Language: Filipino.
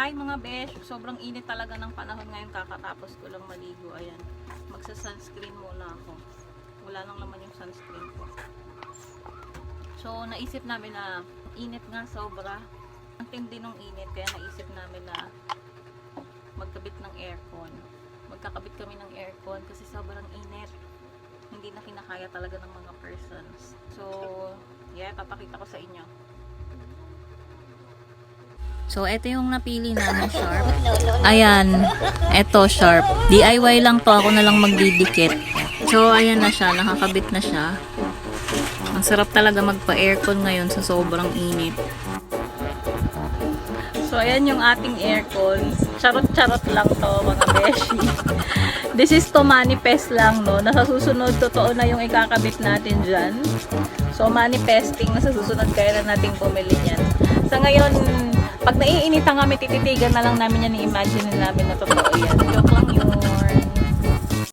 Hi mga besh, sobrang init talaga ng panahon ngayon kakatapos ko lang maligo. Ayan, magsa-sunscreen muna ako. Wala lang naman yung sunscreen ko. So, naisip namin na init nga sobra. Ang tindi ng init, kaya naisip namin na magkabit ng aircon. Magkakabit kami ng aircon kasi sobrang init. Hindi na kinakaya talaga ng mga persons. So, yeah, papakita ko sa inyo. So, ito yung napili namin, Sharp. Ayan, ito, Sharp. DIY lang to, ako na lang magdidikit. So, ayan na siya, nakakabit na siya. Ang sarap talaga magpa-aircon ngayon sa sobrang init. So, ayan yung ating aircon. Charot-charot lang to, mga beshi. This is to manifest lang, no? Nasa susunod, totoo na yung ikakabit natin dyan. So, manifesting na sa susunod, kaya na nating bumili yan. Sa ngayon, pag naiinitan kami, tititigan na lang namin yan, i-imagine namin na totoo yan. Joke lang